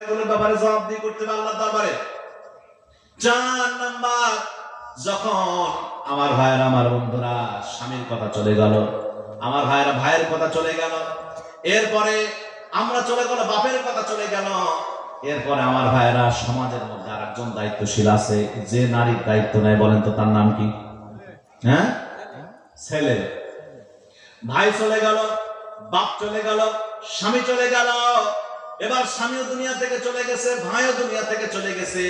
ব্যাপারে জবাবদিহি করতে হবে আল্লাহর দরবারে। চার নাম্বার, যখন আমার ভাইয়ের আমার বন্ধুরা স্বামীর কথা চলে গেল, আমার ভাইয়েরা ভাইয়ের কথা চলে গেল, এরপরে আমরা চলে গেল, বাপের কথা চলে গেল, এরপরে আমার ভাইয়েরা সমাজের মধ্যে আর একজন দায়িত্বশীল আছে, যে নারীর দায়িত্ব নেয় বলেন তো তার নাম কি? হ্যাঁ? ছেলে। ভাই চলে গেল, বাপ চলে গেল, স্বামী চলে গেল। এবার স্বামীও দুনিয়া থেকে চলে গেছে, ভাইও দুনিয়া থেকে চলে গেছে।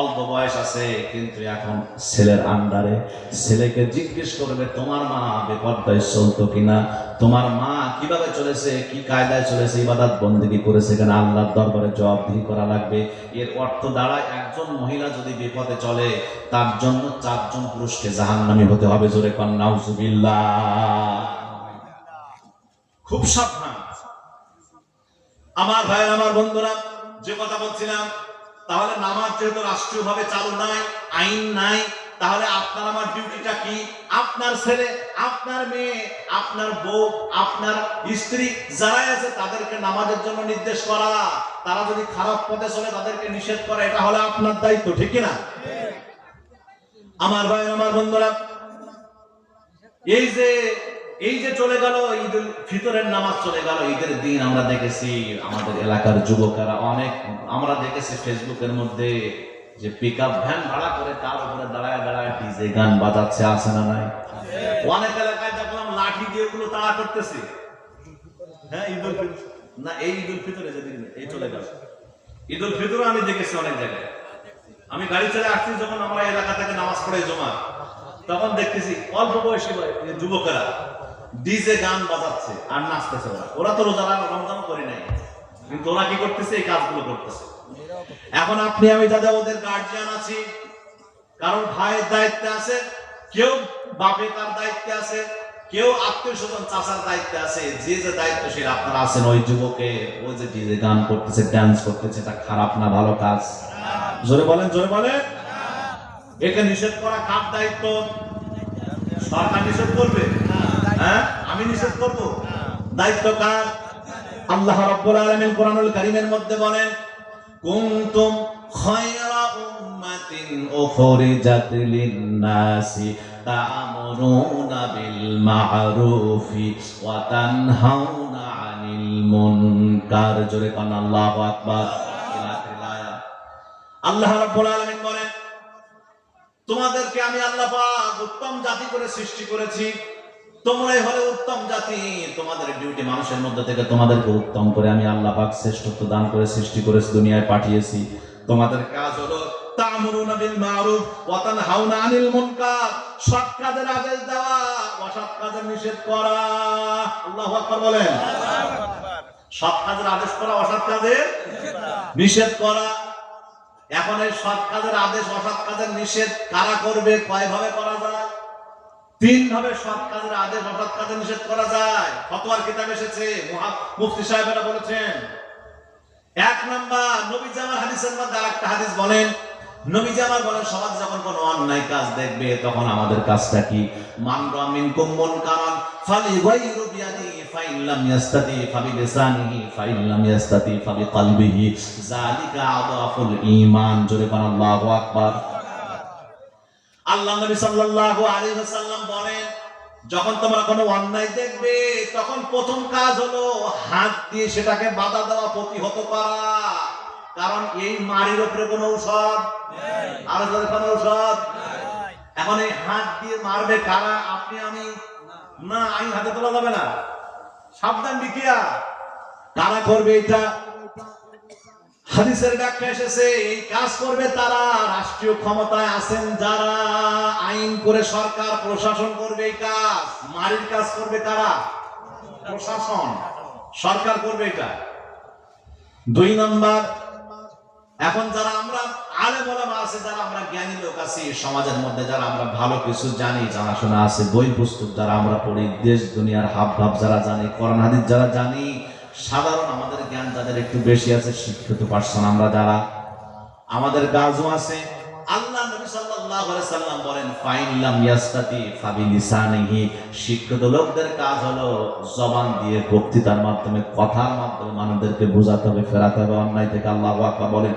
অল্প বয়স আছে, কিন্তু এখন ছেলের আন্ডারে। ছেলেকে জিজ্ঞেস করবে, তোমার মা বেপর্দায় চলতো কিনা? তোমার মা কীভাবে চলেছে? কি কায়দায় চলেছে? ইবাদত বন্দিগি করেছে কিনা? আল্লাহর দরবারে জবাবদিহি করা লাগবে। এর অর্থ দাঁড়ায়, একজন মহিলা যদি বিপদে চলে, তার জন্য চারজন পুরুষকে জাহান্নামী হতে হবে। জোরে কন্নাউজুবিল্লাহ খুব সাবধান। আমার ভাইয়ের, আমার বন্ধুরা, যে কথা বলছিলাম, তাহলে নামাজ যেহেতু রাষ্ট্রীয়ভাবে চালু নাই, আইন নাই, তাহলে আপনার আমার ডিউটিটা কি? আপনার ছেলে, আপনার মেয়ে, আপনার বউ, আপনার স্ত্রী যারাই আছে, তাদেরকে নামাজের জন্য নির্দেশ করা। তারা যদি খারাপ পথে চলে, তাদেরকে নিষেধ করা, এটা হলো আপনার দায়িত্ব, ঠিক না আমার ভাই আমার বন্ধুরা, এই যে এই যে চলে গেল ঈদুল ফিতরের নামাজ চলে গেল, ঈদের দিন আমরা দেখেছি আমাদের এলাকার যুবকেরা অনেক, আমরা দেখেছি ফেসবুকের মধ্যে যে পিক আপ ভ্যান ভাড়া করে তার উপরে দাঁড়ায় দাঁড়ায় ডিজে গান বাজাচ্ছে আসে না নাই? অনেক এলাকায় দেখলাম লাঠি দিয়ে ওগুলো তাড়া করতেছে। হ্যাঁ ঈদুল ফিতর, না, এই ঈদুল ফিতরে যেদিন এই চলে গেল। ঈদুল ফিতরও আমি দেখেছি অনেক জায়গায়। আমি গাড়ি চলে আসছি যখন আমরা এলাকা থেকে নামাজ পড়ে জমা তখন দেখতেছি অল্প বয়সী বয়- যুবকেরা ডিজে গান বাজাচ্ছে আর নাচতেছে ওরা। ওরা তো রোজা রমজান করে নাই। কিন্তু ওরা কি করতেছে? এই কাজগুলো করতেছে। এখন আপনি, আমি দাদা ওদের গার্জিয়ান আছি। কারণ ভাইয়ের দায়িত্বে আছে, কেউ বাপে তার দায়িত্বে আছে, কেউ আত্মীয় স্বজন চাষার দায়িত্বে আছে। যে যে দায়িত্বশীল আপনারা আছেন, ওই যুবকে, ওই যে ডিজে গান করতেছে ড্যান্স করতেছে, এটা খারাপ না, ভালো কাজ। জোরে বলেন জোরে বলেন। একে নিষেধ করা কার দায়িত্ব? সরকার নিষেধ করবে? হ্যাঁ? আমি নিষেধ করব। দায়িত্ব কার? আল্লাহ রাব্বুল আলামিন কোরআনুল কারীমের মধ্যে বলেন, কুনতুম খায়রা উম্মাতিন উখরিজাত তা'মুরুনা বিল মা'রুফি ওয়া তানহাউনা 'আনিল মুনকার। জোরে কোন, আল্লাহু আকবার। আল্লাহ রাব্বুল আলামিন বলেন, তোমাদেরকে আমি আল্লাহ পাক উত্তম জাতি করে সৃষ্টি করেছি। তোমরাই হলে উত্তম জাতি। তোমাদের ডিউটি মানুষের মধ্যে থেকে তোমাদেরকে উত্তম করে আমি আল্লাহ পাক শ্রেষ্ঠত্ব দান করে সৃষ্টি করেছি, দুনিয়ায় পাঠিয়েছি। তোমাদের কাজ হলো তা'মুরুনা বিল মারুফ ওয়া তানহাউনা আনিল মুনকার। সৎ কাজের আদেশ দেওয়া, অসৎ কাজের নিষেধ করা। আল্লাহু আকবার বলেন। সৎ কাজের আদেশ করা, অসৎ কাজের নিষেধ করা। এখন এই সৎ কাজের আদেশ, অসৎ কাজের নিষেধ কারা করবে কয় ভাবে করা যায়? তিন ভাবে সৎ কাজের আদেশ অসৎ কাজের নিষেধ করা যায়। কিতাব এসেছে মুফতি সাহেবেরা বলেছেন, এক নবী জামার হাদিসের মধ্যে হাদিস বলেন সমাজ যখন অন্যায় কাজ দেখবে, তখন আমাদের কাজটা কি? কারণ ফালি গায়রু জোরে আল্লাহ নবী সাল্লাল্লাহু আলাইহি ওয়াসাল্লাম বলেন, যখন তোমরা কোনো অন্যায় দেখবে, তখন প্রথম কাজ হলো হাত দিয়ে সেটাকে বাধা দেওয়া, প্রতিহত করা। কারণ এই মারির উপরে কোনো ঔষধ? আর কোনো ঔষধ? এখন এই হাত দিয়ে মারবে কারা? আপনি, আমি? না আইন হাতে তোলা যাবে না। সাবধান, বিকিয়া। কারা করবে এটা? হাদিসের ব্যাখ্যা এসেছে, এই কাজ করবে তারা, রাষ্ট্রীয় ক্ষমতায় আছেন যারা, আইন করে সরকার, প্রশাসন করবে এই কাজ, মারির কাজ করবে তারা, প্রশাসন, সরকার করবে এটা। দুই নম্বর, এখন যারা আমরা আলে বলা আছে, যারা আমরা জ্ঞানী লোক আছি, সমাজের মধ্যে যারা আমরা ভালো কিছু জানি, জানাশোনা আছে, বই পুস্তক যারা আমরা পড়ি, দেশ, দুনিয়ার হাব ভাব যারা জানি করোনা যারা জানি সাধারণ আমাদের জ্ঞান যাদের একটু বেশি আছে, শিক্ষিত পার্সন আমরা যারা। আমাদের কাজও আছে। আল্লাহ নবী সাল্লাল্লাহু আলাইহি সাল্লাম বলেন ফাবি লিসানিহি। শিক্ষিত লোকদের কাজ হলো জবান দিয়ে বক্তৃতার মাধ্যমে, কথার মাধ্যমে মানুষদেরকে বোঝাতে হবে, ফেরাতে হবে, অন্যায় থেকে আল্লাহু আকবার বলেন।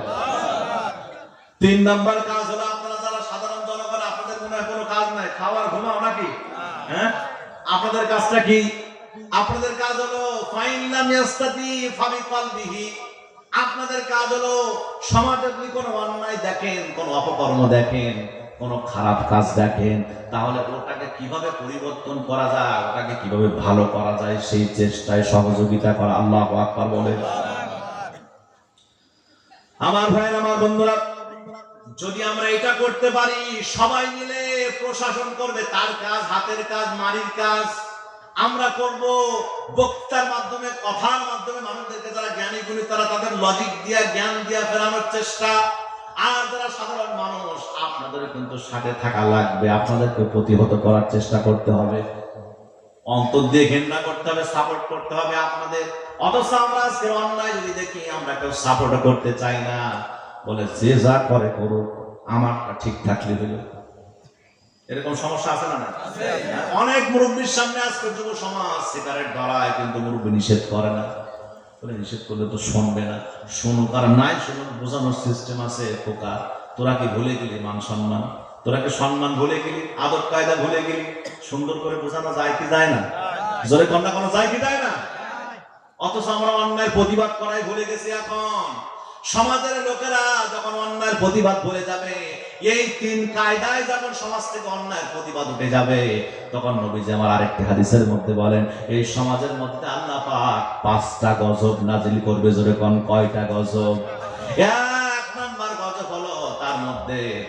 তিন নাম্বার কাজ হলো, আপনারা যারা সাধারণ জনগণ, আপনাদের মনে কোনো কাজ নাই, খাওয়ার ঘুমাও নাকি? হ্যাঁ? আপনাদের কাজটা কি? আপনাদের কাজ হলো আপনাদের কাজ হলো, সমাজে যদি কোনো অন্যায় দেখেন, কোনো অপকর্ম দেখেন, কোনো খারাপ কাজ দেখেন, তাহলে ওটাকে কীভাবে পরিবর্তন করা যায়, ওটাকে কীভাবে ভালো করা যায়, সেই চেষ্টায় সহযোগিতা করা। আল্লাহ আকবার বলে। আমার ভাইয়ের, আমার বন্ধুরা, যদি আমরা এটা করতে পারি, সবাই মিলে প্রশাসন করবে, তার কাজ, হাতের কাজ মারির কাজ। আমরা করব বক্তার মাধ্যমে, কথার মাধ্যমে। মানুষদেরকে যারা জ্ঞানী গুণী, তারা তাদের লজিক দিয়া, জ্ঞান দিয়া ফেরানোর চেষ্টা। আর যারা সাধারণ মানুষ, আপনাদের কিন্তু সাথে থাকা লাগবে। আপনাদেরকে প্রতিহত করার চেষ্টা করতে হবে। অন্তর দিয়ে ঘেন্না করতে হবে সাপোর্ট করতে হবে আপনাদের। অথচ আমরা আজকের অন্যায় যদি দেখি, আমরা কেউ সাপোর্ট করতে চাই না। বলে যে যা করে করুক, আমারটা ঠিক থাকলে হলো। এরকম সমস্যা আছে না অনেক মুরব্বীর সামনে আজকের যুব সমাজ সিগারেট ধরায়, কিন্তু মুরব্বী নিষেধ করে না। নিষেধ করলে তো শুনবে না। শুনুক আর নাই শুনুক, বোঝানোর সিস্টেম আছে, পোকা। তোরা কি ভুলে গেলি মান সম্মান? তোরা কি সম্মান ভুলে গেলি? আদব কায়দা ভুলে গেলি? সুন্দর করে বোঝানো যায় কি যায় না? জোরে কন্যা কোনো যায় কি যায় না? অথচ আমরা অন্যায় প্রতিবাদ করাই ভুলে গেছি এখন। সমাজের লোকেরা যখন অন্যায়ের প্রতিবাদ ভুলে যাবে এই তিন কায়দায় যখন সমাজ থেকে অন্যায়ের প্রতিবাদ উঠে যাবে, তখন নবীজি আমার আরেকটি হাদিসের মধ্যে বলেন, এই সমাজের মধ্যে আল্লাহ পাক পাঁচটা গজব নাজিল করবে জোরে কোন, কয়টা গজব?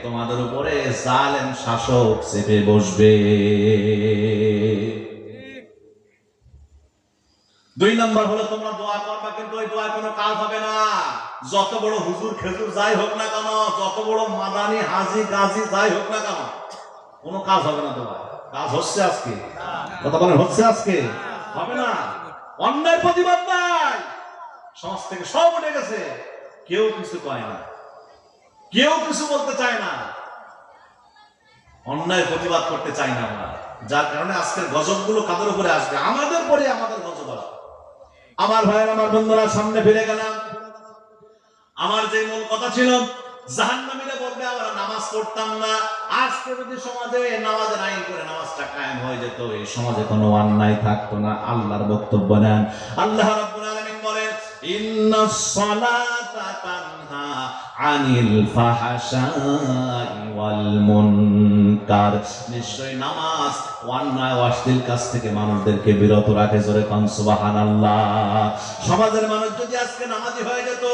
তোমাদের উপরে জালেম শাসক চেপে বসবে। দুই নাম্বার হলো, তোমরা দোয়া করবা, কিন্তু ওই দোয়া কোনো কাজ হবে না। যত বড় হুজুর খেজুর যাই হোক না কেন, যত বড় মাদানি, হাজি, গাজি যাই হোক না কেন, কোনো কাজ হবে না দোয়া কাজ হচ্ছে আজকে। কথা বলেন হচ্ছে আজকে। হবে না। অন্যায় প্রতিবাদ নাই। সমাজ থেকে সব উঠে গেছে। কেউ কিছু কয় না। কেউ কিছু বলতে চায় না। অন্যায় প্রতিবাদ করতে চাই না আমরা। যার কারণে আজকের গজবগুলো কাদের উপরে আসবে? আমাদের পরে আমাদের গজব আসবে। আমার ভাইয়ের, আমার বন্ধুরা সামনে ফিরে গেলাম। আমার যে মূল কথা ছিল আমরা নামাজ পড়তাম না। সমাজে নামাজের আইন করে নামাজটা কায়েম হয়ে যেত, এই সমাজে কোনো থাকতো না। আল্লাহর বক্তব্য নেন। আল্লাহ থেকে মানুষদেরকে বিরত রাখে জোরে কান, সুবহানাল্লাহ। সমাজের মানুষ যদি আজকে নামাজি হয়ে যেত,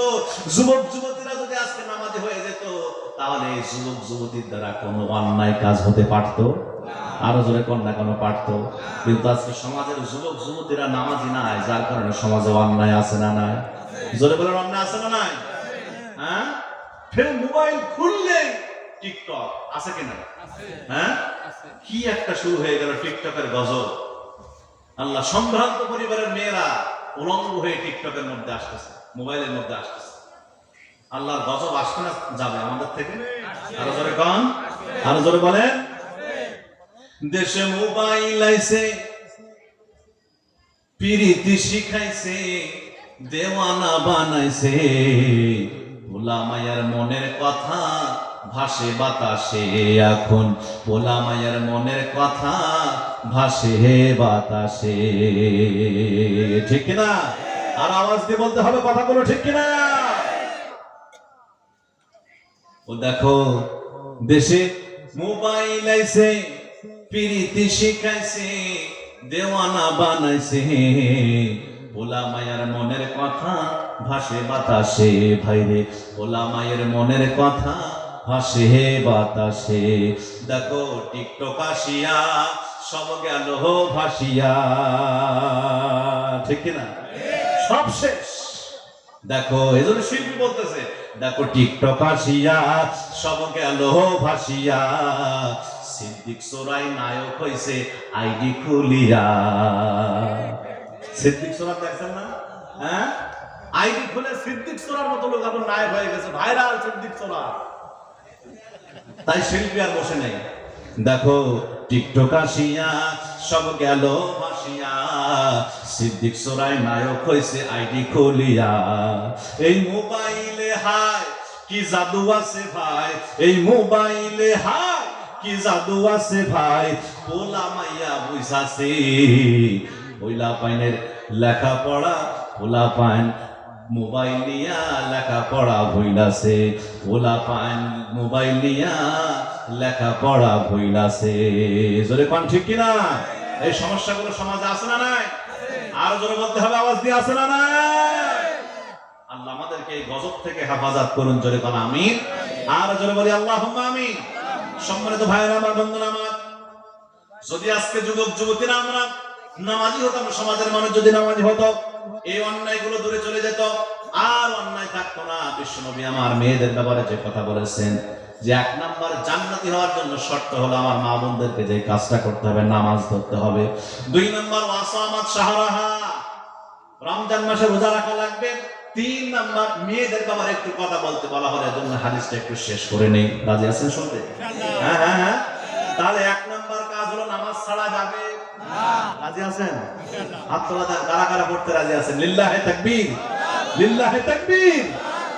যুবক, যুবতীরা যদি আজকে নামাজি হয়ে যেত, তাহলে যুবক, যুবতীর দ্বারা কোনো অন্যায় কাজ হতে পারতো? আরও জোরে কন্যা কেন পারতো? কিন্তু আজকে সমাজের যুবক, যুবতীরা নামাজি নাই, যার কারণে সমাজে অন্যায় আছে না নাই? জোরে বলেন, অন্যায় আছে না নাই? হ্যাঁ? ফের মোবাইল খুললে টিকটক আছে কিনা হ্যাঁ? কি একটা শুরু হয়ে গেল টিকটকের গজব আল্লাহ সম্ভ্রান্ত পরিবারের মেয়েরা উলঙ্গ হয়ে টিকটকের মধ্যে আসতেছে, মোবাইলের মধ্যে আসতেছে। আল্লাহর গজব আসবে না যাবে আমাদের থেকে? আরও জোরে কন? আরও জোরে বলেন? দেশে মোবাইল আইছে, পিরিতি শিখাইছে, দেওয়ানা বানাইছে। ভোলা মায়ের মনের কথা ভাসে বাতাসে এখন। ভোলা মায়ের মনের কথা ভাসে বাতাসে। ঠিক কিনা? আর আওয়াজ দিয়ে বলতে হবে কথাগুলো ঠিক কিনা? ও দেখো, দেশে মোবাইল আইছে পিরিতি শিখাইছে, দেওয়ানা বানাইছে। ভোলা মায়ের মনের কথা ভাসে বাতাসে, ভাইরে ভোলা মায়ের মনের কথা ভাসে বাতাসে। দেখো, টিকটক আসিয়া, সব গেল ভাসিয়া। ঠিক না সব শেষ। দেখো এজন্য শিল্পী বলতেছে, দেখো, টিকটক আসিয়া, সব গেল ভাসিয়া। সিদ্দিক সোরাই নায়ক হইছে আইডি খুলিয়া। সিদ্দিক সোরা দেখছেন না? হ্যাঁ? আইডি খুলে সিদ্দিক সোরার মতো লোক এখন নায়ক হয়ে গেছে, ভাইরাল সিদ্দিক সোরা। তাই শিল্পী আর বসে নেই। দেখো, টিকটক আসিয়া, সব গেল ভাসিয়া, সিদ্দিক সোরাই নায়ক হয়েছে আইডি খুলিয়া। এই মোবাইলে হায়, কি জাদু আছে ভাই, এই মোবাইলে হায়। কি জাদু আছে ভাই? পোলা মাইয়া বুঝাছে। ওইলা পাইনের পোলা পাইন মোবাইল নিয়া পাইন মোবাইল নিয়া জোরে পান ঠিক এই সমস্যাগুলো সমাজে আছে না নাই? আর জোরে বলতে হবে, আওয়াজ দিয়ে আছে না নাই? আল্লাহ আমাদেরকে এই গজব থেকে হেফাজত করুন, জোরে কোন, আমিন। আর জোরে বলি আল্লাহ আমিন। সম্মানিত ভাইয়েরা, আমার বন্ধুরা, আমার। যদি আজকে যুবক, যুবতীরা আমরা নামাজি হতাম, সমাজের মানুষ যদি নামাজি হতো, এই অন্যায়গুলো দূরে চলে যেত, আর অন্যায় থাকতো না। বিশ্বনবী আমার মেয়েদের ব্যাপারে যে কথা বলেছেন, যে এক নাম্বার জান্নাতি হওয়ার জন্য শর্ত হলো আমার মা বোনদেরকে যে কাজটা করতে হবে, নামাজ ধরতে হবে। দুই নাম্বার, ওয়াসামাত শাহরাহা। রমজান মাসে রোজা রাখা লাগবে। তিন নাম্বার মেয়েদের ব্যাপারে একটু কথা বলতে বলা হলে এজন্য হাদিসটা একটু শেষ করে নেই। রাজি আছেন শুনতে হ্যাঁ হ্যাঁ হ্যাঁ। তাহলে এক নাম্বার কাজ হলো নামাজ ছাড়া যাবে। রাজি আছেন? হাত তোলা দেন কারা কারা পড়তে রাজি আছেন? লিল্লাহে তাকবীর। লিল্লাহে তাকবীর।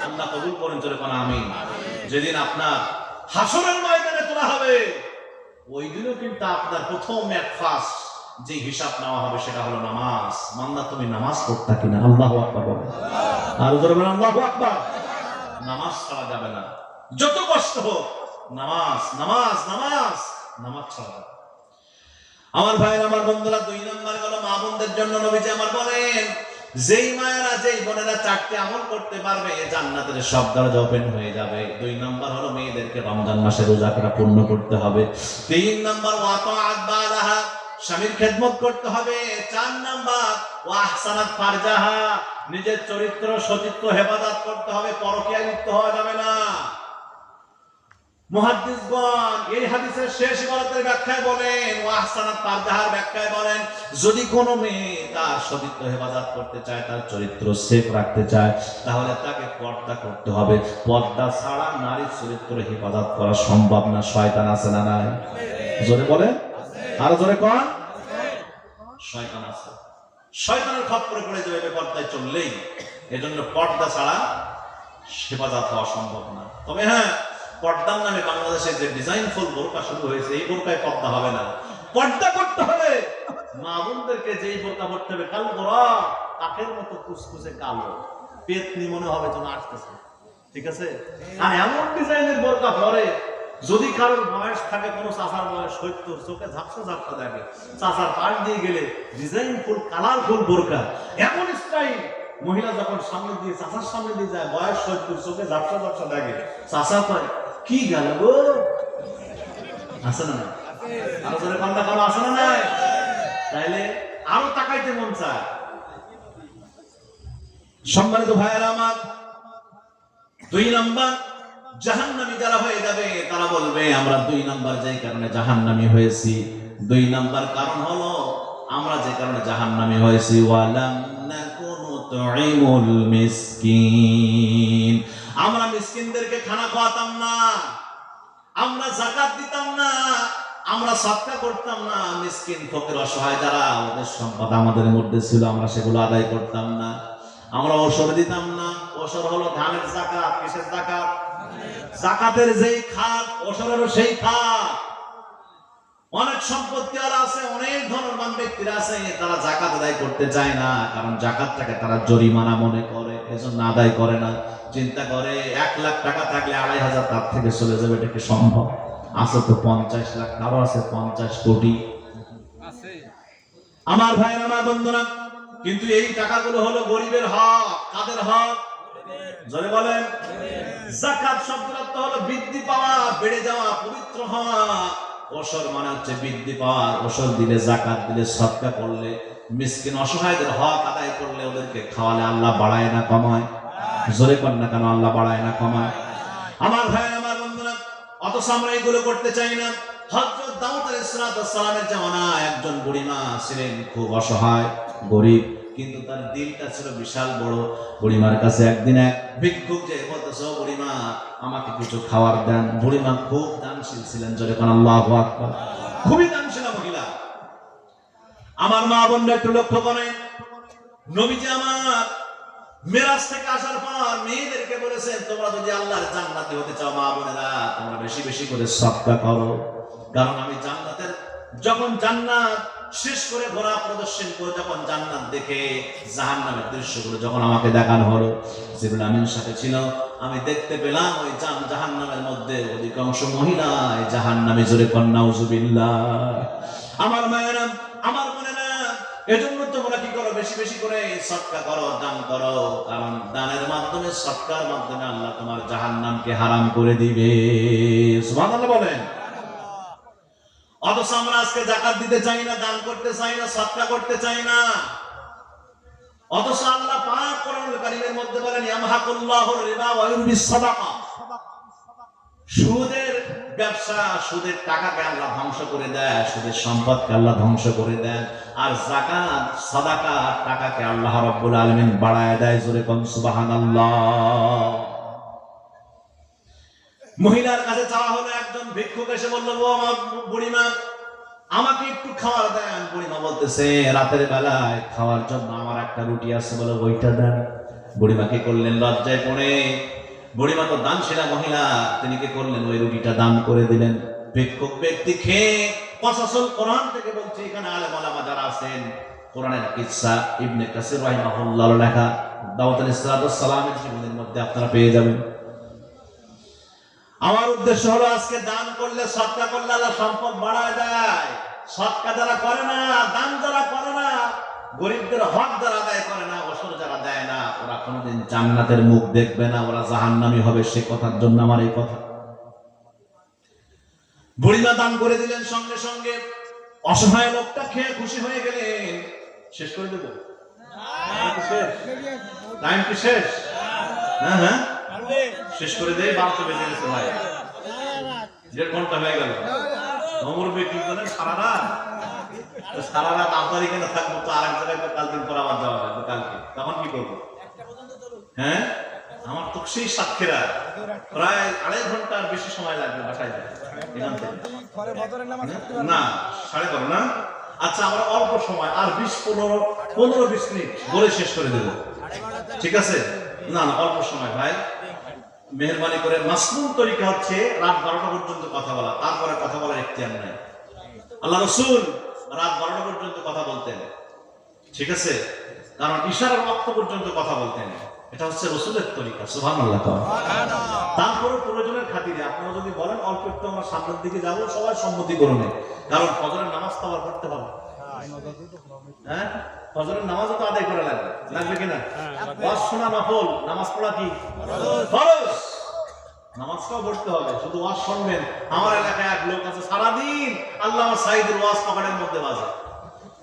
আল্লাহ কবুল করেন চলে কোন আমিন। যেদিন আপনার হাসরের ময়দানে তোলা হবে ওই দিনও কিন্তু আপনার প্রথম এক ফার্স্ট যে হিসাব নেওয়া হবে সেটা হলো নামাজ। মান্না তুমি নামাজ পড়তা কিনা? আল্লাহ আকবার আমার ভাইয়ের, আমার বন্ধুরা দুই নম্বর হলো মা বোনদের জন্য নবীজি আমার বলেন, যেই মায়েরা, যেই বোনেরা চারটে আমল করতে পারবে জান্নাতের সব দরজা ওপেন হয়ে যাবে। দুই নম্বর হলো মেয়েদেরকে রমজান মাসে রোজা করা পূর্ণ করতে হবে। তিন নম্বর ওয়াতাআত বালাহা। স্বামীর খেদমত করতে হবে। চার নাম্বার ওয়াহসানাত ফারজাহা। নিজের চরিত্র সচিত্র হেফাজত করতে হবে। পরকীয়া লিপ্ত হওয়া যাবে না। মুহাদ্দিসগণ, এই হাদিসের শেষ ইবারতের ব্যাখ্যায় বলেন ফারজাহার ব্যাখ্যায় বলেন, যদি কোনো মেয়ে তার সচিত্র হেফাজত করতে চায়, তার চরিত্র সেফ রাখতে চায়, তাহলে তাকে পর্দা করতে হবে। পর্দা ছাড়া নারীর চরিত্র হেফাজত করা সম্ভব না। শয়তান আছে না নাই? জোরে বলে আরও চললেই। এজন্য পর্দা ছাড়া হেফাজত হওয়া সম্ভব না। তবে হ্যাঁ পর্দার নামে বাংলাদেশে যে ডিজাইন ফুল বোরকা শুরু হয়েছে, এই বোরকায় পর্দা হবে না। পর্দা করতে হবে। মা বোনদেরকে যেই বোরকা পড়তে হবে, কালো গোরা কাকের মতো কুচকুচে কালো। পেতনি মনে হবে যেন আসতেছে ঠিক আছে? আর এমন ডিজাইনের বোরকা পরে যদি কারোর বয়স থাকে, কোনো চাষার বয়স, সত্তর, চোখে ঝাপসা ঝাপসা দেখে। চাষার পাশ দিয়ে গেলে ডিজাইন ফুল কালারফুল বোরকা। এমন স্টাইল মহিলা যখন সামনে দিয়ে চাষার সামনে দিয়ে যায়, বয়স সত্তর, চোখে ঝাপসা ঝাপসা দেখে। চাষা কয়, কি গেল গো? আছে না? আরও জোরে পান্ডা কারও আছে না নাই? তাইলে আরও তাকাইতে মন চায়। সম্মানিত ভাইয়েরা আমার, দুই নাম্বার জাহান্নামী যারা হয়ে যাবে, তারা বলবে, আমরা দুই নাম্বার যেই কারণে জাহান্নামী হয়েছি। দুই নাম্বার কারণ হলো, আমরা যে কারণে জাহান্নামী হয়েছি, ওয়ালাম তুইমুল মিসকিন। আমরা মিসকিনদেরকে খানা খাওয়াতাম না, আমরা জাকাত দিতাম না, আমরা সৎকা করতাম না। মিসকিন, ফকির, অসহায় যারা, ওদের সম্পদ আমাদের মধ্যে ছিল, আমরা সেগুলো আদায় করতাম না। আমরা ওসর দিতাম না। ওসর হলো ধানের জাকাত কিসের জাকাত জাকাতের যেই খাত ওসরেরও সেই খাত। অনেক সম্পত্তি আর আছে অনেক ধনবান ব্যক্তিরা আছে তারা জাকাত আদায় করতে চায় না কারণ জাকাতটাকে তারা জরিমানা মনে করে এজন্য আদায় করে না। চিন্তা করে এক লাখ টাকা থাকলে আড়াই হাজার তার থেকে চলে যাবে এটা কি সম্ভব? আছে তো পঞ্চাশ লাখ কারও আছে পঞ্চাশ কোটি। আমার ভাই আমার বন্ধুরা কিন্তু এই টাকাগুলো হলো গরিবের হক কাদের হক? জোরে বলেন। জাকাত হলো বৃদ্ধি পাওয়া, বেড়ে যাওয়া, পবিত্র হওয়া। ওসর মানে হচ্ছে বৃদ্ধি ওসর দিলে জাকাত, দিলে করলে, মিসকিন অসহায়দের হক আদায় করলে ওদেরকে খাওয়ালে আল্লাহ বাড়ায় না কমায়। জোরে কর না কেন, আল্লাহ বাড়ায় না কমায়। আমার ভাই, আমার বন্ধুরা, অথচ আমরা এগুলো করতে চাই না। হযরত দাউদ আলাইহিস সালামের জামানায় একজন বুড়িমা ছিলেন, খুব অসহায়, গরিব। কিন্তু তার দিলটা ছিল বিশাল বড়। বুড়িমার কাছে একদিন এক ভিক্ষুক যে, বলতেছ বুড়িমা, আমাকে কিছু খাওয়ার দেন। বুড়িমা খুব দানশীল ছিলেন কোন আল্লাহ আকবার। খুবই দানশীলা মহিলা। আমার মা বোনরা একটু লক্ষ্য করেন। নবীজি আমার মেরাজ থেকে আসার পর মেয়েদেরকে বলেছেন তোমরা যদি আল্লাহর জান্নাতি হতে চাও, মা বোনেরা, তোমরা বেশি বেশি করে সৎকা করো। কারণ আমি জান্নাতের, যখন জান্নাত শেষ করে ঘোরা প্রদর্শন করে যখন জান্নাত দেখে জাহান্নামের দৃশ্যগুলো যখন আমাকে দেখানো হলো জিবুল আমিন সাথে ছিল, আমি দেখতে পেলাম ওই জান জাহান্নামের মধ্যে অধিকাংশ মহিলা জাহান্নামে জোরে কন্যা উজুবিল্লাহ আমার মায়েরা, আমার বোনেরা, এজন্য তোমরা কি করো, বেশি বেশি করে সৎকা করো, দান করো, কারণ দানের মাধ্যমে সৎকার মাধ্যমে আল্লাহ তোমার জাহান্নামকে হারাম করে দিবে। সুবহানাল্লাহ বলেন। অথচ আমরা আজকে জাকাত দিতে চাই না, দান করতে চাই না, সৎকা করতে চাই না। অথচ আল্লাহ পাক কোরআনুল কারীমের মধ্যে বলেন, ইয়ামহাকুল্লাহুর রিবা ওয়া সাদাকা। সুদের ব্যবসা, সুদের টাকাকে আল্লাহ ধ্বংস করে দেয়, সুদের সম্পদকে আল্লাহ ধ্বংস করে দেন আর জাকাত, সাদাকা, টাকাকে আল্লাহ রাব্বুল আলামিন বাড়ায় দেয়, জোরে কোন সুবহানাল্লাহ। মহিলার কাছে চাওয়া হলো একজন ভিক্ষুক এসে বলল, ও আমার বুড়িমা, আমাকে একটু খাবার দেন। বুড়িমা বলতেছে, রাতের বেলায় খাওয়ার জন্য আমার একটা রুটি আছে বলে ওইটা দেন। বুড়িমা কি করলেন? লজ্জায় পড়ে। বুড়িমা তো দান সেরা মহিলা, তিনি কি করলেন? ওই রুটিটা দান করে দিলেন। ভিক্ষুক ব্যক্তি খেয়ে কসাসল কোরআন থেকে বলছে, এখানে আলেম আলামা যারা আছেন, কোরআনের কিসসা ইবনে কাসির রাহিমাহুল্লাহ লেখা দাউদ আলাইহিস সালামের জীবনের মধ্যে আপনারা পেয়ে যাবেন। আমার উদ্দেশ্য হলো আজকে দান করলে সৎকা করলে আল্লাহ সম্পদ বাড়ায় দেয়। সৎকা যারা করে না দান যারা করে না গরিবদের হক যারা আদায় করে না ওসর যারা দেয় না ওরা কোনোদিন জান্নাতের মুখ দেখবে না ওরা জাহান্নামী হবে সে কথার জন্য আমার এই কথা। বুড়িমা দান করে দিলেন সঙ্গে সঙ্গে। অসহায় লোকটা খেয়ে খুশি হয়ে গেলে শেষ করে দেবো? টাইম কি শেষ? হ্যাঁ হ্যাঁ। শেষ করে দেই বারোটা বেজে গেছে ভাই। দেড় ঘণ্টা হয়ে গেল। অমর কি করেন সারা রাত? সারা রাত আপনার এখানে থাকব? তো আরেক জায়গায় তো কাল দিন পর আবার যাওয়া লাগবে কালকে। তখন কি করব? হ্যাঁ? আমার তো সেই সাক্ষীরা। প্রায় আড়াই ঘণ্টার বেশি সময় লাগবে বাসায় না, সাড়ে বারো না? আচ্ছা আমরা অল্প সময়, আর বিশ, পনেরো পনেরো, বিশ মিনিট বলে শেষ করে দেবো। ঠিক আছে? না না, অল্প সময়, ভাই। মেহরবানি করে মাসনুন তরিকা হচ্ছে রাত বারোটা পর্যন্ত কথা বলা, তারপরে কথা বলার এখতিয়ার নাই। আল্লাহ রসুল রাত বারোটা পর্যন্ত কথা বলতেন। ঠিক আছে? কারণ ইশারার ওয়াক্ত পর্যন্ত কথা বলতেন। এটা হচ্ছে রসুলের তরিকা সুহান তারপরে প্রয়োজনের খাতিরে আপনারা যদি বলেন, অল্প একটু আমরা সামনের দিকে যাব, সবাই সম্মতি করুন। কারণ ফজরের নামাজ তো আবার পড়তে হবে। হ্যাঁ? ফজরের নামাজও তো আদায় করা লাগবে। লাগবে কিনা ওয়াজ শোনা নফল নামাজ পড়া কি? ফরজ। নামাজটাও পড়তে হবে শুধু ওয়াজ শুনবেন। আমার এলাকায় এক লোক আছে সারাদিন আল্লাহ সাইদের ওয়াজ পকেটের মধ্যে বাজে।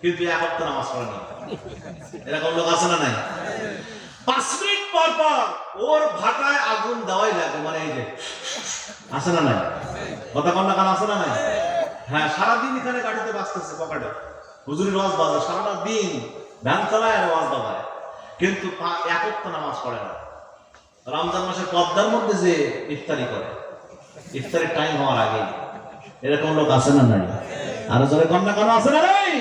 কিন্তু এক হপ্তাহ নামাজ পড়ে না। এরকম লোক আছে না নাই? পাঁচ মিনিট পর পর ওর ভাটায় আগুন দেওয়াই লাগে মানে এই যে। আছে না নাই? কথা কন্যা কান আছে না নাই? হ্যাঁ সারাদিন এখানে গাড়িতে বাঁচতেছে পকেটে। হুজুরের ওয়াজ বাজে, সারাটা দিন ভ্যান চালায় আর ওয়াজ বাজায়। কিন্তু একত্র নামাজ পড়ে না। রমজান মাসের পদ্মার মধ্যে যে ইফতারি করে, ইফতারের টাইম হওয়ার আগে এরকম লোক আছে না নাই? আরও জোরে কন্যা কেন আছে না নাই?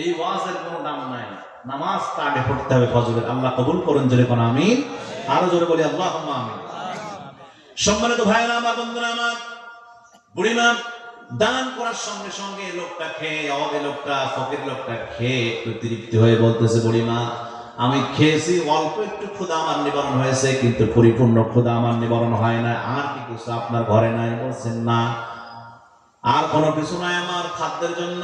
এই ওয়াজের কোনো দাম নাই। নামাজ আগে পড়তে হবে ফজরের। আল্লাহ কবুল করুন, জোরে কোন আমিন। আরও জোরে বলি আল্লাহ আমিন। সম্মানিত ভাইরা আমার বন্ধুরা, আমার বুড়িমা দান করার সঙ্গে সঙ্গে লোকটা খেয়ে অবে লোকটা, ফকের লোকটা খেয়ে একটু তৃপ্তি হয়ে বলতেছে, বুড়িমা, আমি খেয়েছি, অল্প একটু ক্ষুধা আমার নিবারণ হয়েছে, কিন্তু পরিপূর্ণ ক্ষুধা আমার নিবারণ হয় না, আর কি কিছু আপনার ঘরে নাই? বলছেন, না, আর কোনো কিছু নাই আমার খাদ্যের জন্য।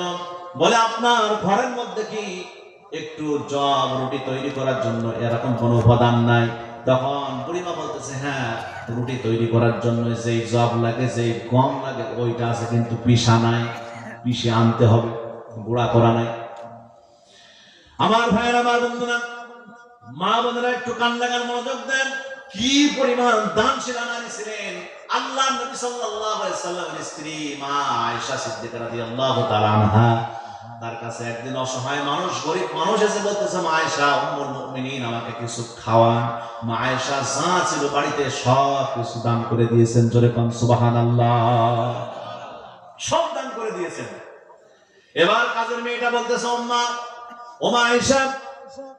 বলে, আপনার ঘরের মধ্যে কি একটু জব, রুটি তৈরি করার জন্য এরকম কোনো উপাদান নাই? তখন বুড়িমা বলতেছে হ্যাঁ রুটি তৈরি করার জন্য যে জব লাগে যে গম লাগে ওইটা আছে কিন্তু পিসা নাই পিসে আনতে হবে, গুঁড়া করা নাই। আমার ভাইয়ের, আমার বন্ধুরা, মা বোনেরা একটু কান লাগার মনোযোগ দেন। কি পরিমাণ দান ছিল নারী ছিলেন আল্লাহ নবী সাল্লাল্লাহু আলাইহি সাল্লামের স্ত্রী মা আয়েশা সিদ্দিকা রাদিয়াল্লাহু তাআলা আনহা তার কাছে একদিন অসহায় মানুষ, গরিব মানুষ এসে বলতেছে মা আয়েশা উম্মুল মুমিনিন আমাকে কিছু খাওয়ান। মা আয়েশা যা ছিল বাড়িতে সব কিছু দান করে দিয়েছেন, জোরে কোন, সুবহানাল্লাহ। সব দান করে দিয়েছেন। এবার কাজের মেয়েটা বলতেছে, উম্মা মা আয়েশা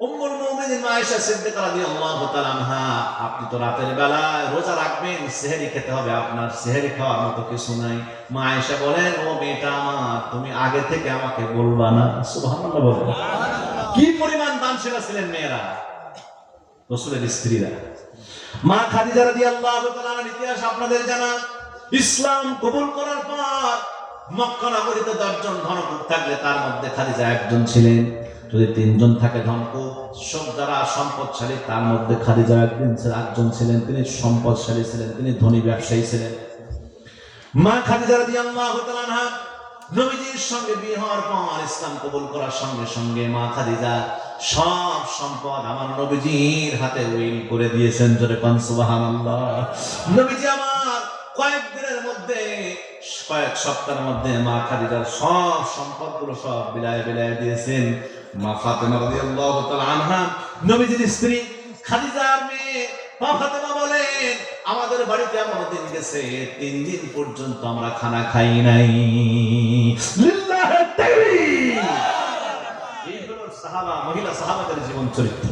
উম্মুল মুমিনিন আয়েশা সিদ্দিকা রাদিয়াল্লাহু তাআলা আনহা আপনি তো রাতের বেলায় রোজা রাখবেন সেহরি খেতে হবে আপনার সেহরি খাওয়ার মতো কিছু নাই। মা আয়েশা বলেন ও মেয়েটা আমার তুমি আগে থেকে আমাকে বলবা না। সুবহানাল্লাহ বলো কি পরিমাণ দানশীলা ছিলেন মেয়েরা? রসুলের স্ত্রীরা। মা খাদিজা রাদিয়াল্লাহু তাআলার ইতিহাস আপনাদের জানা। ইসলাম কবুল করার পর মক্কা নগরীতে দশজন ধনকুক থাকলে তার মধ্যে খাদিজা একজন ছিলেন। যদি তিনজন থাকে ধনকুক সব যারা সম্পদশালী, তার মধ্যে খাদিজা একদিন একজন ছিলেন, তিনি সম্পদশালী ছিলেন, তিনি ধনী ব্যবসায়ী ছিলেন। মা খাদিজা রাদিয়াল্লাহু তাআলা নবীজির সঙ্গে বিয়ে হওয়ার পর ইসলাম কবুল করার সঙ্গে সঙ্গে মা খাদিজা সব সম্পদ আমার নবীজির হাতে উইল করে দিয়েছেন, জোরে কোন সুবহানাল্লাহ। নবীজি আমার কয়েক দিনের মধ্যে, কয়েক সপ্তাহের মধ্যে মা খাদিজার সব সম্পদগুলো সব বিলায় বিলায় দিয়েছেন। মা ফাতেমা রাদিয়াল্লাহু তাআলা আনহা, নবীজির স্ত্রী খাদিজার মেয়ে, মা ফাতেমা বলেন, আমাদের বাড়িতে দিন গেছে, তিন দিন পর্যন্ত আমরা খানা খাই নাই। লিল্লাহে মহিলা সাহাবাদের জীবন চরিত্র।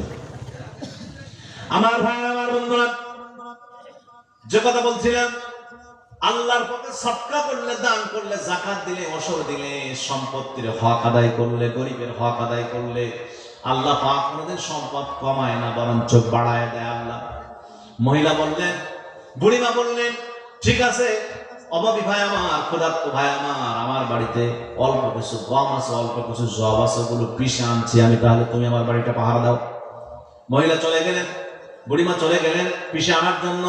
আমার ভাই, আমার বন্ধুরা, যে কথা বলছিলাম আল্লাহর পথে সৎকা করলে, দান করলে, জাকাত দিলে, অসর দিলে, সম্পত্তির হক আদায় করলে, গরিবের হক আদায় করলে, আল্লাহ পাক কোনোদিন সম্পদ কমায় না, বরঞ্চ বাড়ায় দেয় আল্লাহ। মহিলা বললেন, বুড়িমা বললেন, ঠিক আছে, অভাবী ভাই আমার, ক্ষুধার্ত ভাই আমার আমার বাড়িতে অল্প কিছু গম আছে, অল্প কিছু জব আছে, ওগুলো পিষে আনছি আমি, তাহলে তুমি আমার বাড়িটা পাহারা দাও। মহিলা চলে গেলেন, বুড়িমা চলে গেলেন পিষে আনার জন্য।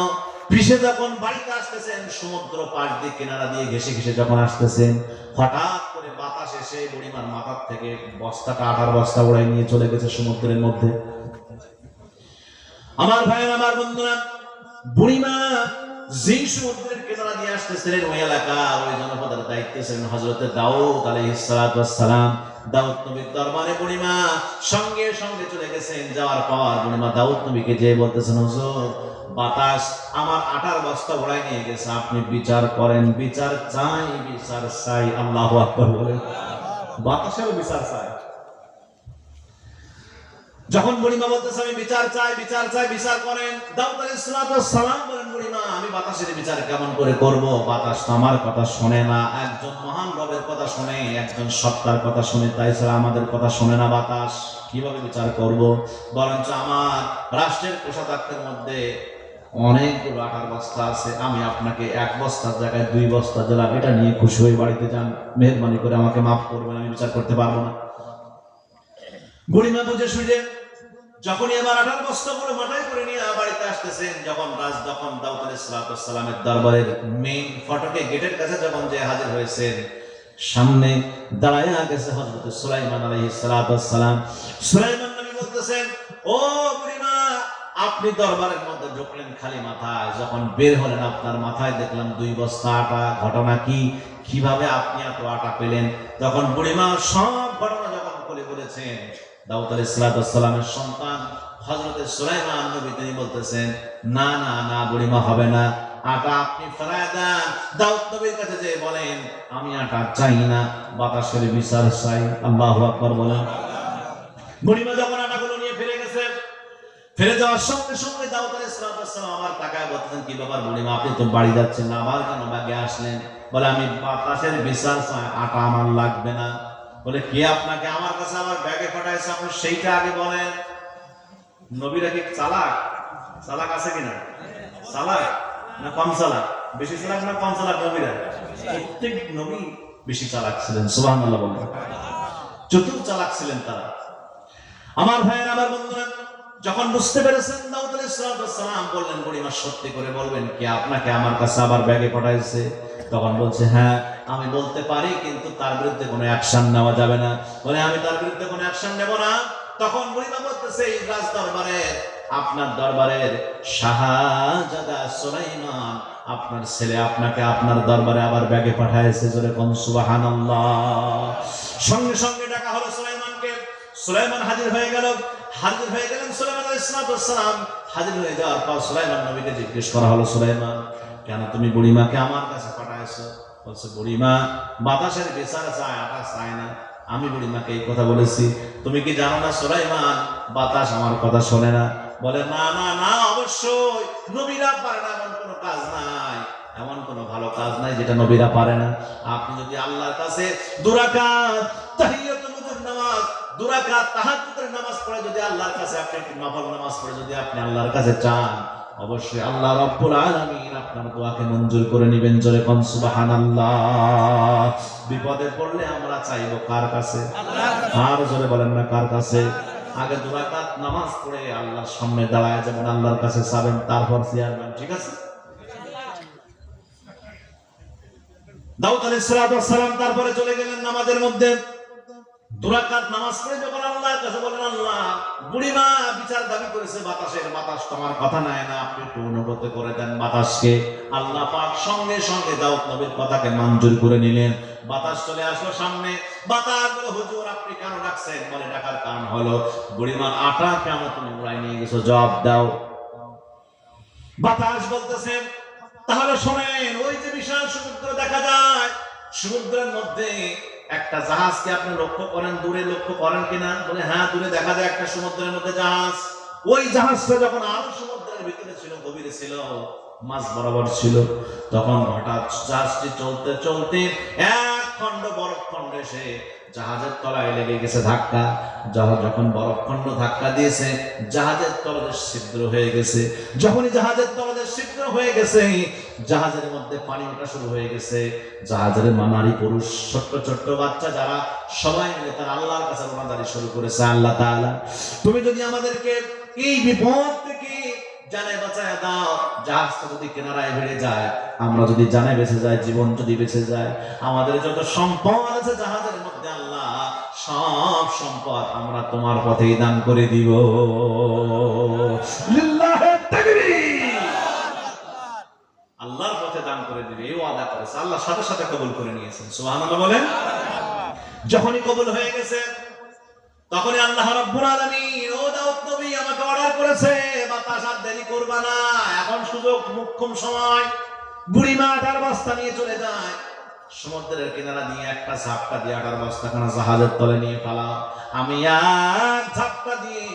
পিষে যখন বাড়িতে আসতেছেন, সমুদ্র পাশ দিয়ে কিনারা দিয়ে ঘেসে ঘেসে যখন আসতেছেন, হঠাৎ করে বাতাস এসে বুড়িমার মাথার থেকে বস্তাটা আটার বস্তা উড়াই নিয়ে চলে গেছে সমুদ্রের মধ্যে। আমার ভাই আমার বন্ধুরা, বুড়িমা জিং সমুদ্রের কিনারা দিয়ে আসতেছিলেন ওই এলাকা ওই জনপদের দায়িত্বে ছিলেন হজরতে দাউদ আলাইহিস সালাম। দাউদ নবীর দরবারে বুড়িমা সঙ্গে সঙ্গে চলে গেছেন। যাওয়ার পর বুড়িমা দাউদ নবীকে যে বলতেছেন, হুজুর বাতাস আমার আটার বস্তা ওড়াই নিয়ে গেছে। আপনি বিচার করেন, বিচার চাই বিচার চাই। আল্লাহু আকবার বলে বাতাসেরও বিচার চাই। যখন বুড়িমা বলতেছে, আমি বিচার চাই বিচার চাই, বিচার করেন। দাউদ আলাইহিস সালাম বলেন, বুড়িমা, আমি বাতাসের বিচার কেমন করে করব? বাতাস আমার কথা শোনে না। একজন মহান রবের কথা শোনে, একজন সত্তার কথা শুনে। তাই ছাড়া আমাদের কথা শোনে না বাতাস। কীভাবে বিচার করব? বরঞ্চ আমার রাষ্ট্রের কোষাধ্যক্ষের মধ্যে অনেকগুলো আটার বস্তা আছে। আমি আপনাকে এক বস্তার জায়গায় দুই বস্তা দিলাম। এটা নিয়ে খুশি হয়ে বাড়িতে যান। মেহরবানি করে আমাকে মাফ করবেন, আমি বিচার করতে পারব না। বুঝে যখনই এবার আঠার মাথায় করে নিয়ে বাড়িতে আসতেছেন, যখন রাজ দাউদ দরবারের মেইন ফটকে গেটের কাছে যখন যে হাজির হয়েছেন, সামনে দাঁড়ায় গেছে হযরত সুলাইমান সালাম। সুলাইমান নবী বলতেছেন, ও আপনি দরবারের মধ্যে ঢুকলেন খালি মাথায়, যখন বের হলেন আপনার মাথায় দেখলাম দুই বস্তা আটা। ঘটনা কি? কীভাবে আপনি এত আটা পেলেন? তখন বুড়িমা সব ঘটনা যখন বলে বলেছেন, দাউদ আলাইহিসসালামের সন্তান সুলাইমান নবী তিনি বলতেছেন, না না না বুড়িমা, হবে না। আটা আপনি ফেরায় দেন। দাউদ নবীর কাছে যে বলেন, আমি আটা চাই না। বাতাসের বিচার চাই। আল্লাহু আকবার বলেন। বুড়িমা যখন আটাগুলো নিয়ে ফিরে ফিরে যাওয়ার সঙ্গে সঙ্গে দাউদ আলাইহিসসালাম আমার তাকায় বলতেছেন, কি ব্যাপার বুড়িমা আপনি তো বাড়ি যাচ্ছেন না আবার কেন ব্যাগে আসলেন? বলে, আমি বাতাসের চাই আটা আমার লাগবে না। বলে, কে আপনাকে আমার কাছে আমার ব্যাগে পাঠাইছে? আপনি সেইটা আগে বলেন। নবীরা কি চালাক? চালাক আছে কিনা? চালাক না কম চালাক? বেশি চালাক না কম চালাক নবীরা? প্রত্যেক নবী বেশি চালাক ছিলেন বলেন। চতুর চালাক ছিলেন তারা। আমার ভাইয়ের, আমার বন্ধুরা যখন বুঝতে পেরেছেন, দাউদ আলাইহিস সালাম বললেন বুড়িমা সত্যি করে বলবেন কি আপনাকে আমার কাছে আবার ব্যাগে পাঠাইছে? তখন বলছে হ্যাঁ আমি বলতে পারি, কিন্তু তার বিরুদ্ধে কোনো অ্যাকশন নেওয়া যাবে না। বলে, আমি তার বিরুদ্ধে কোনো অ্যাকশন নেব না। তখন বুড়িমা বলতেছে এই রাজ দরবারে আপনার দরবারের শাহজাদা সুলাইমান, আপনার ছেলে আপনাকে আপনার দরবারে আবার ব্যাগে পাঠাইছে, জোরে কোন সুবহানাল্লাহ। সঙ্গে সঙ্গে ডাকা হলো সুলাইমানকে। সুলাইমান হাজির হয়ে গেল। হাজির হয়ে গেলেন সুলাইমান আলাইহিসসালাম হাজির হয়ে যাওয়ার পর সুলাইমান নবীকে জিজ্ঞেস করা হলো, সুলাইমান, কেন তুমি বুড়িমাকে আমার কাছে পাঠাইছো? বলছে, বুড়িমা, বাতাসের বিচার চায় আটা চায় না। আমি বুড়িমাকে এই কথা বলেছি। তুমি কি জানো না সুলাইমান, বাতাস আমার কথা শোনে না? বলে, না না না, অবশ্যই। নবীরা পারে না, এমন কোনো কাজ নাই। এমন কোনো ভালো কাজ নাই যেটা নবীরা পারে না। আপনি যদি আল্লাহর কাছে দুরাকাত তাহিয়াতুল নামাজ দুরাকাত তাহাজ্জুদের নামাজ পড়ে বিপদে পড়লে আমরা চাইব কার কাছে? আর জোরে বলেন না কার কাছে? আগে দুরাকাত নামাজ পড়ে আল্লাহর সামনে দাঁড়ায় যেমন আল্লাহর কাছে চাবেন তারপর চেয়ারম্যান, ঠিক আছে? দাউদ আলাইহিস সালাম তারপরে চলে গেলেন নামাজের মধ্যে। দুরাকাত নামাজ পড়ে যখন আল্লাহর কাছে বলেন আল্লাহ, বুড়িমা বিচার দাবি করেছে, বাতাসের বাতাস তোমার কথা নাই না, আপনি একটু অনুগত করে দেন বাতাসকে। আল্লাহ পাক সঙ্গে সঙ্গে দাউদ নবীর কথাকে মঞ্জুর করে নিলেন। বাতাস চলে আসলো সামনে। বাতাস বলে, হুজুর, আপনি কেন ডাকছেন? বলে, ডাকার কারণ হলো বুড়িমার আটা কেন তুমি উড়াই নিয়ে গেছো, জবাব দাও। বাতাস বলতেছে তাহলে শোনেন, ওই যে বিশাল সমুদ্র দেখা যায়, সমুদ্রের মধ্যে একটা জাহাজকে আপনি লক্ষ্য করেন, দূরে লক্ষ্য করেন কিনা? বলে হ্যাঁ দূরে দেখা যায় একটা সমুদ্রের মধ্যে জাহাজ। ওই জাহাজটা যখন আরও সমুদ্রের ভিতরে ছিল, গভীরে ছিল, মাছ বরাবর ছিল, তখন হঠাৎ জাহাজটি চলতে চলতে এক খণ্ড বরফ খণ্ড এসে জাহাজের তলায় লেগে গেছে ধাক্কা। জাহাজ যখন বরফ খণ্ড ধাক্কা দিয়েছে, জাহাজের তলদেশ ছিদ্র হয়ে গেছে। যখনই জাহাজের তলদেশ ছিদ্র হয়ে গেছে, জাহাজের মধ্যে পানি ওঠা শুরু হয়ে গেছে। জাহাজের নারী পুরুষ, ছোট্ট ছোট্ট বাচ্চা যারা সবাই মিলে তারা আল্লাহর কাছে রোনাদারি শুরু করেছে, আল্লাহ তাআলা। তুমি যদি আমাদেরকে এই বিপদ থেকে আমাদের যত সম্পদ আছে জাহাজের মধ্যে আল্লাহ, সব সম্পদ আমরা তোমার পথেই দান করে দিব। আল্লাহর পথে দান করে দিবে এই ওয়াদা করেছে। আল্লাহ সাথে সাথে কবুল করে নিয়েছেন। বলেন। যখনই কবুল হয়ে গেছে, তখনই আল্লাহ রাব্বুল ও অর্ডার করেছে দেরি করবা না। এখন সুযোগ, মুখ্যম সময়। বুড়ি মা নিয়ে চলে যায়। সমুদ্রের কিনারা দিয়ে একটা ঝাপটা দিয়ে আটার বস্তাখানা জাহাজের তলে নিয়ে ফেলাও আমি এক ঝাপটা দিয়ে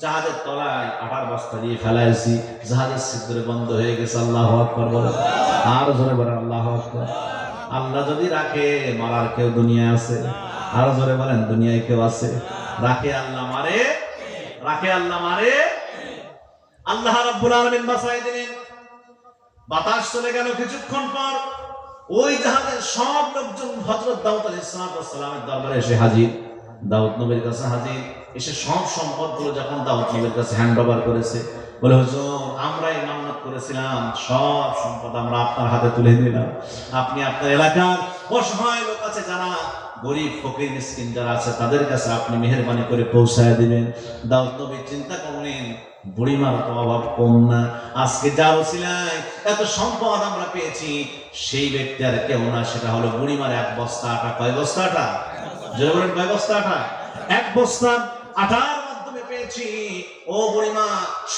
জাহাজের তলায় আটার বস্তা দিয়ে ফেলাইছি। জাহাজের বন্ধ হয়ে গেছে, আল্লাহ আর জোরে বলে, আল্লাহ আল্লাহ যদি রাখে, মারার কেউ দুনিয়া আছে। আরও জোরে বলেন, দুনিয়ায় কেউ আছে। রাখে আল্লাহ মারে। রাখে আল্লাহ মারে। আল্লাহ রাব্বুল আলামিন বাঁচাই দিলেন। বাতাস চলে গেল কিছুক্ষণ পর, ওই জাহাজের সব লোকজন হযরত দাউদ আলাইহিস দরবারে এসে হাজির। দাউদ নবীর কাছে হাজির। এসে সব সম্পদগুলো যখন দাউদ নবীর কাছে হ্যান্ড ওভার করেছে, বলে, হুজুর, আমরাই মান্নত করেছিলাম। সব সম্পদ আমরা আপনার হাতে তুলে দিলাম আপনি আপনার এলাকার অসহায় লোক আছে যারা গরিব, ফকির, মিসকিন যারা আছে, তাদের কাছে আপনি মেহেরবানি করে পৌঁছায় দিবেন। চিন্তা বুড়িমার তো অভাব কম না। আজকে যা এত সম্পদ আমরা পেয়েছি, সেই ব্যক্তি আর কেউ না, সেটা হলো বুড়িমার এক বস্তা আটা। কয় বস্তা আটা? বলেন, কয় বস্তা আটা? এক বস্তা আটার মাধ্যমে পেয়েছি। ও বুড়িমা,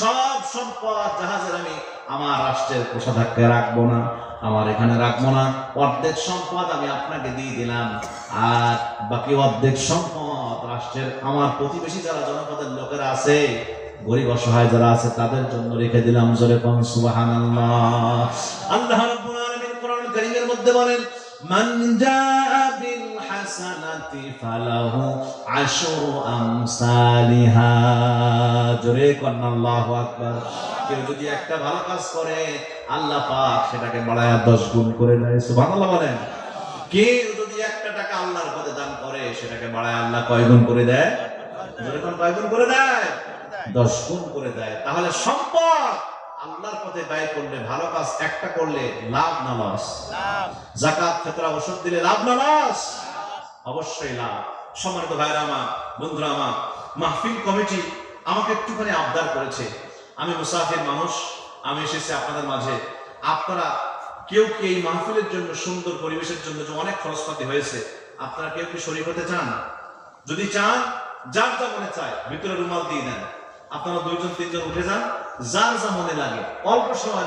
সব সম্পদ জাহাজের আমি, আমার রাষ্ট্রের কোষাধ্যক্ষে রাখব না। আমার এখানে রাখব না। অর্ধেক সম্পদ আমি আপনাকে দিয়ে দিলাম। আর বাকি অর্ধেক সম্পদ রাষ্ট্রের আমার প্রতিবেশী যারা জনপদের লোকেরা আছে, গরিব অসহায় যারা আছে, তাদের জন্য রেখে দিলাম জোরে কম সুবাহান আল্লাহ রাব্বুল আলামিন মধ্যে বলেন, মান জাআ বিল হাসানাতি ফালাহু আশরু আমসালিহা। জোরে কোন আল্লাহু আকবার। কেউ যদি একটা ভালো কাজ করে আল্লাহ পাক সেটাকে বাড়ায়া দশ গুণ করে দেয়। সুবহানাল্লাহ বলেন। কেউ যদি একটা টাকা আল্লাহর পথে দান করে সেটাকে বাড়ায় আল্লাহ কয় গুণ করে দেয়? যেরকম কয় গুণ করে দেয়? দশ গুণ করে দেয়। তাহলে সম্পদ আল্লাহর পথে ব্যয় করলে ভালো কাজ একটা করলে লাভ না লস জাকাত ফেতরা ওষুধ দিলে লাভ না লস অবশ্যই লাভ। সম্মানিত ভাইরা আমার, বন্ধুরা আমার, মাহফিল কমিটি আমাকে একটুখানি আবদার করেছে। আমি মুসাফির মানুষ, আমি এসেছি আপনাদের মাঝে। আপনারা, কেউ কি এই মাহফিলের জন্য, সুন্দর পরিবেশের জন্য যে অনেক খরচপাতি হয়েছে, আপনারা কেউ কি শরীর হতে চান? যদি চান, যার যা মনে চায়, ভিতরে রুমাল দিয়ে দেন। আপনারা দুইজন, তিনজন উঠে যান, যার যা মনে লাগে। অল্প সময়